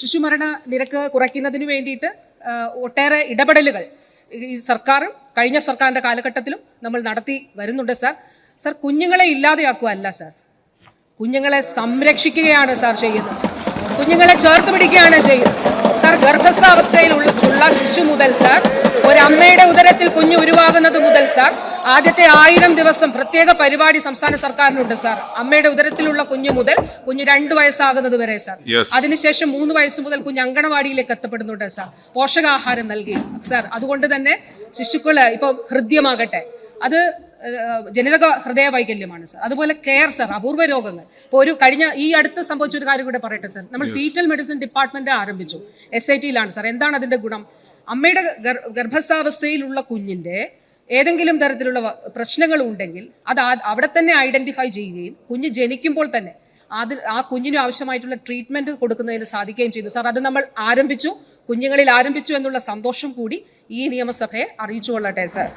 ശിശുമരണ നിരക്ക് കുറയ്ക്കുന്നതിന് വേണ്ടിയിട്ട് ഒട്ടേറെ ഇടപെടലുകൾ ഈ സർക്കാരും കഴിഞ്ഞ സർക്കാരിന്റെ കാലഘട്ടത്തിലും നമ്മൾ നടത്തി വരുന്നുണ്ട് സാർ. സാർ കുഞ്ഞുങ്ങളെ ഇല്ലാതെയാക്കുക അല്ല സാർ. കുഞ്ഞുങ്ങളെ സംരക്ഷിക്കുകയാണ് സാർ ചെയ്യുന്നത്. കുഞ്ഞുങ്ങളെ ചേർത്ത് പിടിക്കുകയാണ് ചെയ്യുന്നത്. സാർ ഗർഭസ്ഥാവസ്ഥയിലുള്ള ശിശു മുതൽ സാർ അമ്മയുടെ ഉദരത്തിൽ കുഞ്ഞ് ഉരുവാകുന്നത് മുതൽ സാർ ആദ്യത്തെ ആയിരം ദിവസം പ്രത്യേക പരിപാടി സംസ്ഥാന സർക്കാരിനുണ്ട് സാർ. അമ്മയുടെ ഉദരത്തിലുള്ള കുഞ്ഞു മുതൽ കുഞ്ഞ് രണ്ട് വയസ്സാകുന്നത് വരെ സാർ. അതിനുശേഷം മൂന്ന് വയസ്സ് മുതൽ കുഞ്ഞ് അങ്കണവാടിയിലേക്ക് എത്തപ്പെടുന്നുണ്ട് സാർ. പോഷകാഹാരം നൽകി സാർ. അതുകൊണ്ട് തന്നെ ശിശുക്കൾ ഇപ്പൊ ഹൃദ്യമാകട്ടെ. അത് ജനിതക ഹൃദയ വൈകല്യമാണ് സാർ. അതുപോലെ കെയർ സാർ അപൂർവ രോഗങ്ങൾ. ഇപ്പോൾ ഒരു കഴിഞ്ഞ ഈ അടുത്ത് സംഭവിച്ച ഒരു കാര്യം കൂടെ പറയട്ടെ സാർ. നമ്മൾ ഫീറ്റൽ മെഡിസിൻ ഡിപ്പാർട്ട്മെന്റ് ആരംഭിച്ചു എസ് ഐ ടിയിലാണ് സാർ. എന്താണ് അതിന്റെ ഗുണം? അമ്മയുടെ ഗർ- ഗർഭസ്ഥാവസ്ഥയിലുള്ള കുഞ്ഞിന്റെ ഏതെങ്കിലും തരത്തിലുള്ള പ്രശ്നങ്ങൾ ഉണ്ടെങ്കിൽ അത് അവിടെ തന്നെ ഐഡന്റിഫൈ ചെയ്യുകയും കുഞ്ഞ് ജനിക്കുമ്പോൾ തന്നെ അത് ആ കുഞ്ഞിന് ആവശ്യമായിട്ടുള്ള ട്രീറ്റ്മെന്റ് കൊടുക്കുന്നതിന് സാധിക്കുകയും ചെയ്തു. സാർ അത് നമ്മൾ ആരംഭിച്ചു. കുഞ്ഞുങ്ങളിൽ ആരംഭിച്ചു എന്നുള്ള സന്തോഷം കൂടി ഈ നിയമസഭയെ അറിയിച്ചു കൊള്ളട്ടെ സാർ